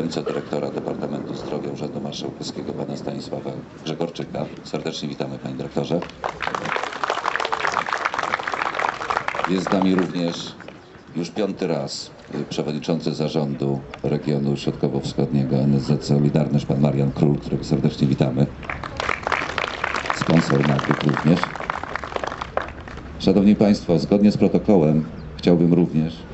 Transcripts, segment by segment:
Zastępcę dyrektora Departamentu Zdrowia Urzędu Marszałkowskiego pana Stanisława Grzegorczyka. Serdecznie witamy panie dyrektorze. Jest z nami również już piąty raz przewodniczący zarządu regionu środkowo-wschodniego NSZ Solidarność, pan Marian Król, którego serdecznie witamy. Sponsor nagród również. Szanowni Państwo, zgodnie z protokołem chciałbym również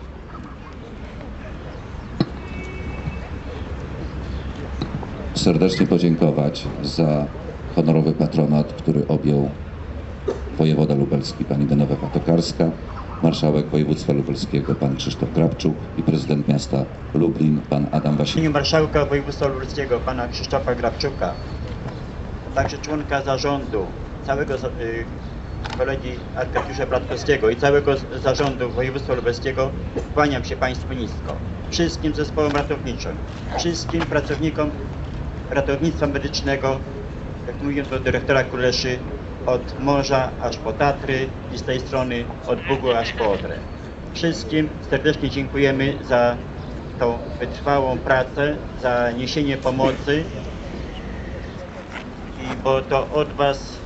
serdecznie podziękować za honorowy patronat, który objął wojewoda lubelski pani Genowefa Tokarska, marszałek województwa lubelskiego pan Krzysztof Grabczuk i prezydent miasta Lublin pan Adam W Wasilewski. imieniu marszałka województwa lubelskiego pana Krzysztofa Grabczuka, także członka zarządu, całego y, kolegi Arkadiusza Bratkowskiego i całego zarządu województwa lubelskiego kłaniam się Państwu nisko. Wszystkim zespołom ratowniczym, wszystkim pracownikom ratownictwa medycznego, jak mówiłem do dyrektora Kuleszy, od morza aż po Tatry i z tej strony od Bugu aż po Odrę. Wszystkim serdecznie dziękujemy za tą wytrwałą pracę, za niesienie pomocy, i bo to od Was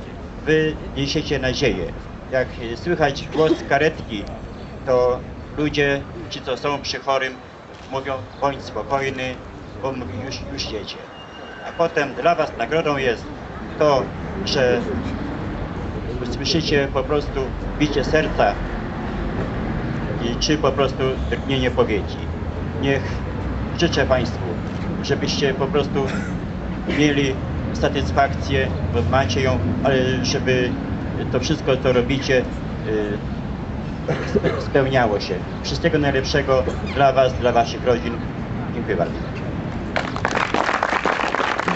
Wy niesiecie nadzieję. Jak słychać głos karetki, to ludzie, ci co są przy chorym, mówią bądź spokojny, bo już, już jedzie. Potem dla Was nagrodą jest to, że usłyszycie po prostu bicie serca i czy po prostu drgnienie powieki. Niech życzę Państwu, żebyście po prostu mieli satysfakcję, bo macie ją, ale żeby to wszystko, co robicie, y, spe- spełniało się. Wszystkiego najlepszego dla Was, dla Waszych rodzin. Dziękuję bardzo.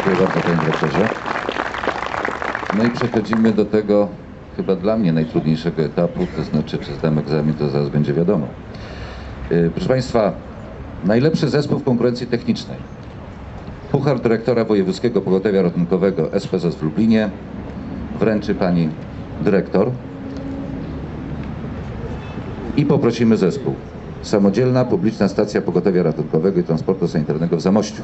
Dziękuję bardzo panie dyrektorze. No i przechodzimy do tego chyba dla mnie najtrudniejszego etapu, to znaczy czy zdam egzamin, to zaraz będzie wiadomo. Yy, Proszę Państwa, najlepszy zespół w konkurencji technicznej. Puchar dyrektora Wojewódzkiego Pogotowia Ratunkowego SPZS w Lublinie wręczy pani dyrektor i poprosimy zespół. Samodzielna Publiczna Stacja Pogotowia Ratunkowego i Transportu Sanitarnego w Zamościu.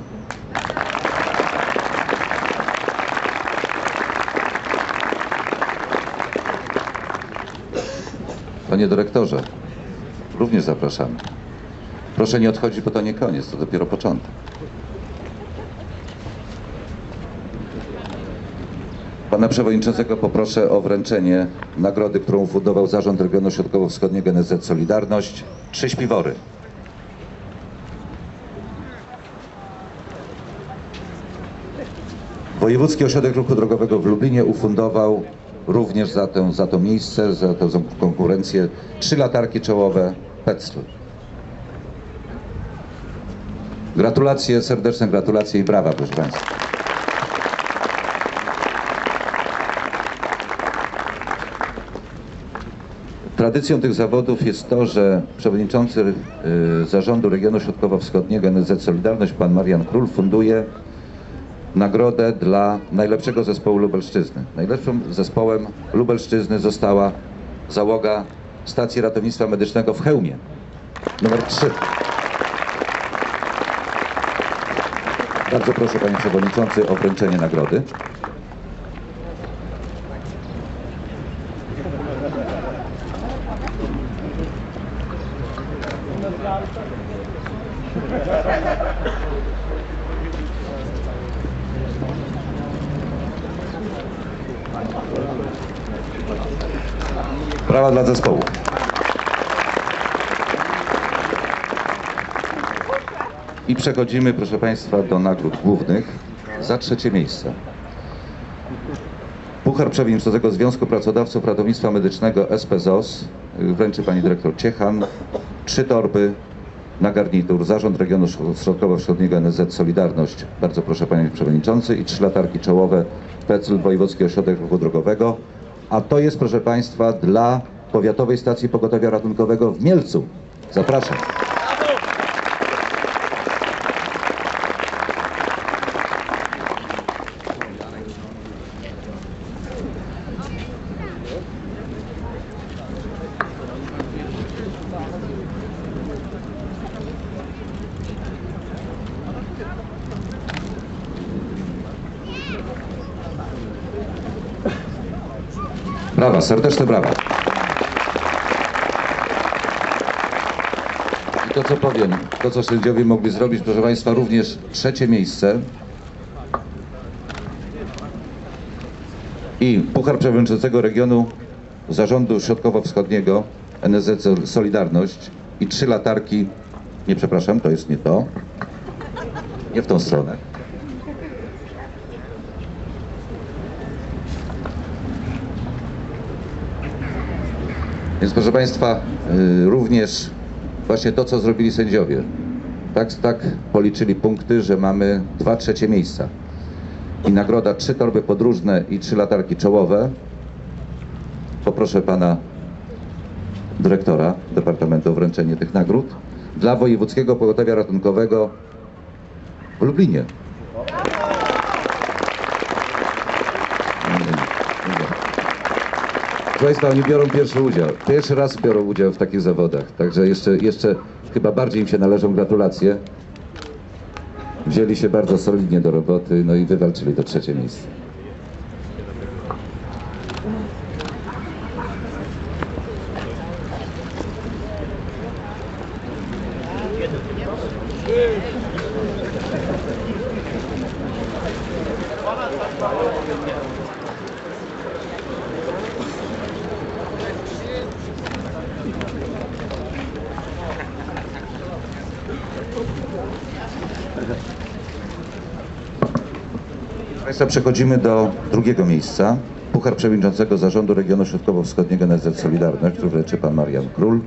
Panie dyrektorze, również zapraszamy. Proszę nie odchodzić, bo to nie koniec, to dopiero początek. Pana przewodniczącego poproszę o wręczenie nagrody, którą ufundował Zarząd Regionu Środkowo-Wschodniego NSZ Solidarność. Trzy śpiwory. Wojewódzki Ośrodek Ruchu Drogowego w Lublinie ufundował również za, tę, za to miejsce, za tę konkurencję trzy latarki czołowe PECL. Gratulacje, serdeczne gratulacje i brawa, proszę Państwa. Tradycją tych zawodów jest to, że przewodniczący y, Zarządu Regionu Środkowo-Wschodniego NSZ Solidarność, pan Marian Król, funduje nagrodę dla najlepszego zespołu Lubelszczyzny. Najlepszym zespołem Lubelszczyzny została załoga stacji ratownictwa medycznego w Chełmie, numer 3. Bardzo proszę panie przewodniczący o wręczenie nagrody. Brawa dla zespołu. I przechodzimy, proszę Państwa, do nagród głównych za trzecie miejsce. Puchar Przewodniczącego Związku Pracodawców Ratownictwa Medycznego SPZOS wręczy Pani Dyrektor Ciechan. Trzy torby na garnitur. Zarząd Regionu Środkowo-Wschodniego NSZ Solidarność. Bardzo proszę Panie Przewodniczący. I trzy latarki czołowe PECL Wojewódzki Ośrodek Ruchu Drogowego. A to jest, proszę Państwa, dla Powiatowej Stacji Pogotowia Ratunkowego w Mielcu. Zapraszam. Brawa, serdeczne brawa. I to co powiem, to co sędziowie mogli zrobić, proszę Państwa, również trzecie miejsce i Puchar Przewodniczącego Regionu Zarządu Środkowo-Wschodniego NSZ Solidarność i trzy latarki, nie przepraszam, to jest nie to, nie w tą stronę. Więc proszę Państwa, y, również właśnie to, co zrobili sędziowie. Tak, tak policzyli punkty, że mamy dwa trzecie miejsca. I nagroda trzy torby podróżne i trzy latarki czołowe. Poproszę pana dyrektora Departamentu o wręczenie tych nagród dla Wojewódzkiego Pogotowia Ratunkowego w Lublinie. Proszę Państwa, oni biorą pierwszy udział. Pierwszy raz biorą udział w takich zawodach. Także jeszcze, jeszcze chyba bardziej im się należą gratulacje. Wzięli się bardzo solidnie do roboty, no i wywalczyli to trzecie miejsce. Proszę Przechodzimy do drugiego miejsca. Puchar Przewodniczącego Zarządu Regionu Środkowo-Wschodniego NSZ Solidarność, który wręczy Pan Marian Król.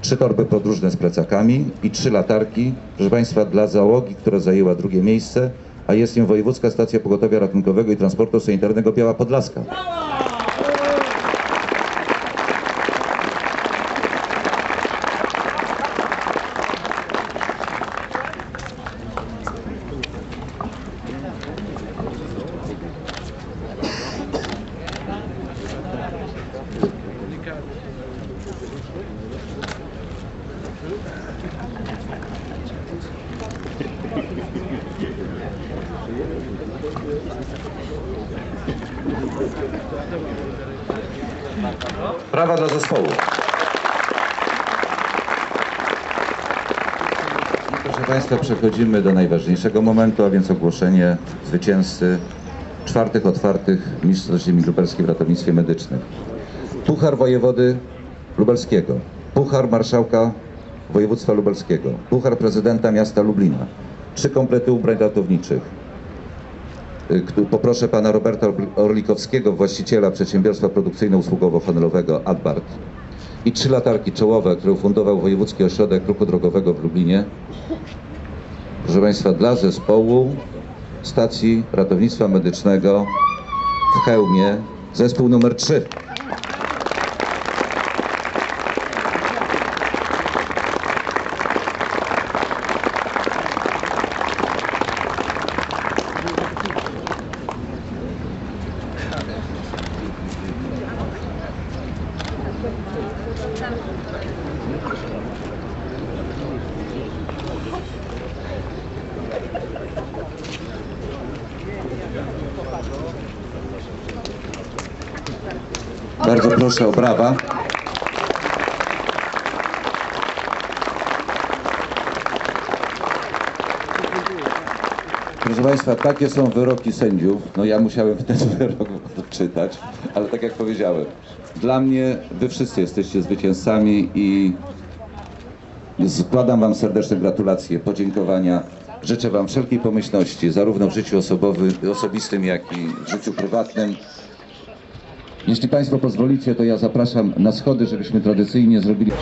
Trzy torby podróżne z plecakami i trzy latarki, proszę Państwa, dla załogi, która zajęła drugie miejsce, a jest nią Wojewódzka Stacja Pogotowia Ratunkowego i Transportu Sanitarnego Biała Podlaska. Brawa dla zespołu. Proszę Państwa, przechodzimy do najważniejszego momentu, a więc ogłoszenie zwycięzcy czwartych otwartych Mistrzostw Ziemi Lubelskiej w ratownictwie medycznym. Puchar Wojewody Lubelskiego, Puchar Marszałka Województwa Lubelskiego, Puchar Prezydenta Miasta Lublina, trzy komplety ubrań ratowniczych, Poproszę pana Roberta Orli- Orlikowskiego, właściciela przedsiębiorstwa produkcyjno-usługowo-handlowego Adbart i trzy latarki czołowe, które ufundował Wojewódzki Ośrodek Ruchu Drogowego w Lublinie. Proszę Państwa, dla zespołu stacji ratownictwa medycznego w Chełmie, zespół numer 3. Bardzo proszę o brawa. Proszę Państwa, takie są wyroki sędziów. No ja musiałem ten wyrok czytać, ale tak jak powiedziałem, dla mnie wy wszyscy jesteście zwycięzcami i składam Wam serdeczne gratulacje, podziękowania. Życzę Wam wszelkiej pomyślności, zarówno w życiu osobowy, osobistym, jak i w życiu prywatnym. Jeśli Państwo pozwolicie, to ja zapraszam na schody, żebyśmy tradycyjnie zrobili.